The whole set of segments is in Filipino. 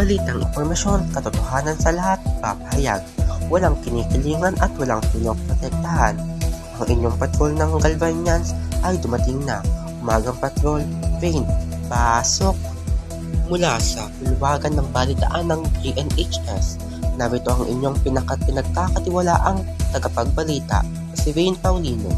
balitang impormasyon, katotohanan sa lahat, papahayag. Walang kinikilingan at walang pinoprotektahan. Ang inyong patrol ng Galvanians ay dumating na. Umagang patrol, rain, pasok. Mula sa pulwagan ng balitaan ng GNHS, narito ang inyong pinagkakatiwalaang tagapagbalita si Wayne Paulino.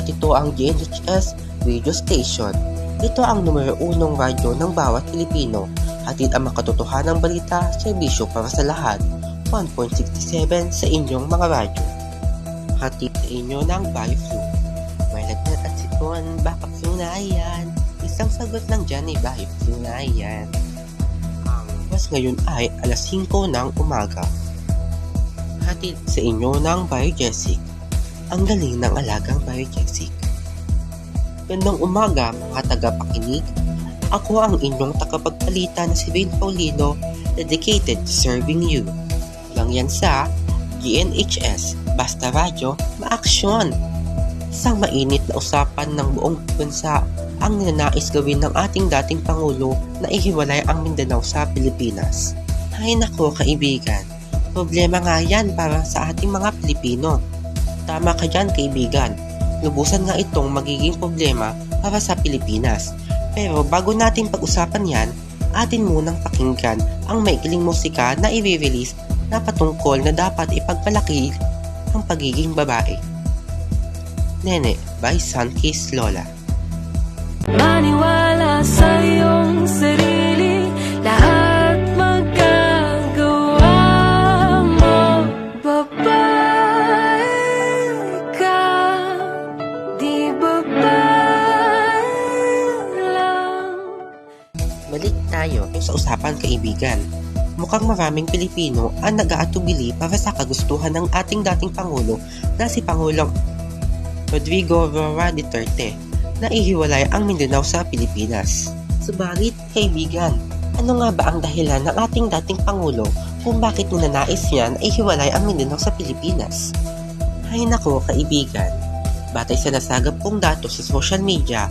At ito ang GNHS Radio Station. Ito ang numero unong radyo ng bawat Pilipino. Hatid ang makatotohanang balita, serbisyo para sa lahat. 1.67 sa inyong mga radyo. Hatid sa inyo ng Biflu. May lagnat at sipon, bakak flu na yan. Isang sagot lang dyan ay Biflu na yan. Ang oras ngayon ay alas 5 ng umaga. Hatid sa inyo ng Biogesic. Ang galing ng alagang Biogesic. Gandang umaga mga tagapakinig. Ako ang inyong tagapagpalita na si Vane Paulino, dedicated to serving you. Lang yan sa GNHS, Basta Radyo, Maaksyon. Isang mainit na usapan ng buong bansa ang ninanais gawin ng ating dating Pangulo na ihiwalay ang Mindanao sa Pilipinas. Hay nako kaibigan, problema nga yan para sa ating mga Pilipino. Tama ka dyan kaibigan, lubusan nga itong magiging problema para sa Pilipinas. Pero bago natin pag-usapan yan, atin munang pakinggan ang maikling musika na i-release na patungkol na dapat ipagpalaki ang pagiging babae. Nene by Sunkiss Lola. Maniwala sa iyong sarili sa usapan kaibigan. Mukhang maraming Pilipino ang nag-aatubili para sa kagustuhan ng ating dating Pangulo na si Pangulong Rodrigo Roa Duterte na ihiwalay ang Mindanao sa Pilipinas. Subalit, kaibigan, ano nga ba ang dahilan ng ating dating Pangulo kung bakit ninanais niya na ihiwalay ang Mindanao sa Pilipinas? Ay nako, kaibigan, batay sa nasagap kong datos sa social media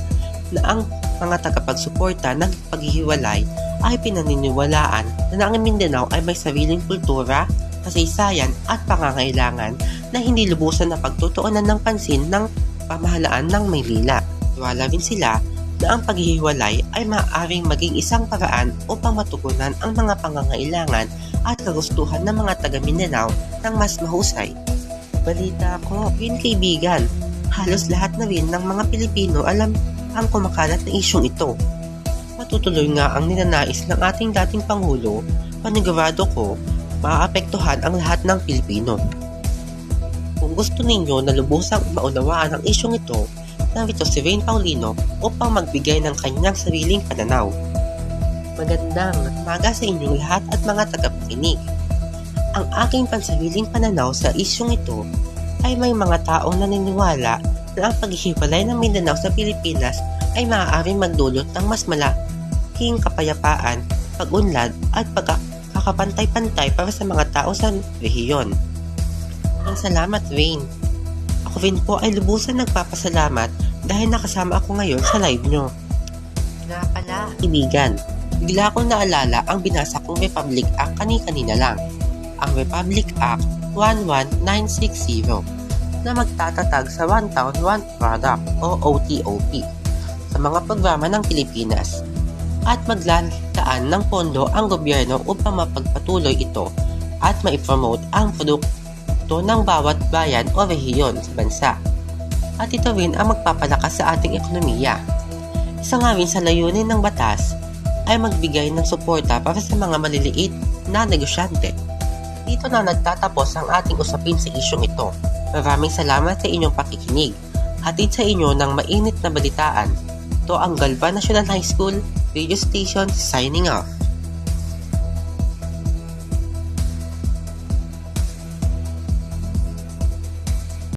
na ang mga tagapagsuporta ng paghihiwalay ay pinaniniwalaan na ang Mindanao ay may sariling kultura, kasaysayan at pangangailangan na hindi lubusan na pagtutuunan ng pansin ng pamahalaan ng Maynila. Tiwala rin sila na ang paghihiwalay ay maaaring maging isang paraan upang matugunan ang mga pangangailangan at kagustuhan ng mga taga Mindanao ng mas mahusay. Balita ko, yun kaibigan, halos lahat na rin ng mga Pilipino alam ang kumakalat na isyong ito. Matutuloy nga ang ninanais ng ating dating Pangulo, panigurado ko, maaapektuhan ang lahat ng Pilipino. Kung gusto ninyo na lubusang maunawaan ang isyong ito, narito si Rain Paulino upang magbigay ng kanyang sariling pananaw. Magandang umaga sa inyong lahat at mga tagapakinig. Ang aking pansariling pananaw sa isyong ito ay may mga taong naniniwala na ang paghihiwalay ng Mindanao sa Pilipinas ay maaaring magdulot ng mas malaking kapayapaan, pag-unlad at pagkakapantay-pantay para sa mga tao sa rehiyon. Ang salamat, Rain. Ako rin po ay lubusan nagpapasalamat dahil nakasama ako ngayon sa live nyo. Nga pala, ibigan, bigla akong naalala ang binasa kong Republic Act kani-kanina lang. Ang Republic Act 11960 na magtatatag sa One Town One Product o OTOP sa mga programa ng Pilipinas at maglalaan ng pondo ang gobyerno upang mapagpatuloy ito at maipromote ang produkto ng bawat bayan o rehiyon sa bansa. At ito rin ang magpapalakas sa ating ekonomiya. Isa nga rin sa layunin ng batas ay magbigay ng suporta para sa mga maliliit na negosyante. Dito na nagtatapos ang ating usapin sa isyong ito. Maraming salamat sa inyong pakikinig. Hatid sa inyo ng mainit na balitaan. Ito ang Galva National High School radio station signing off.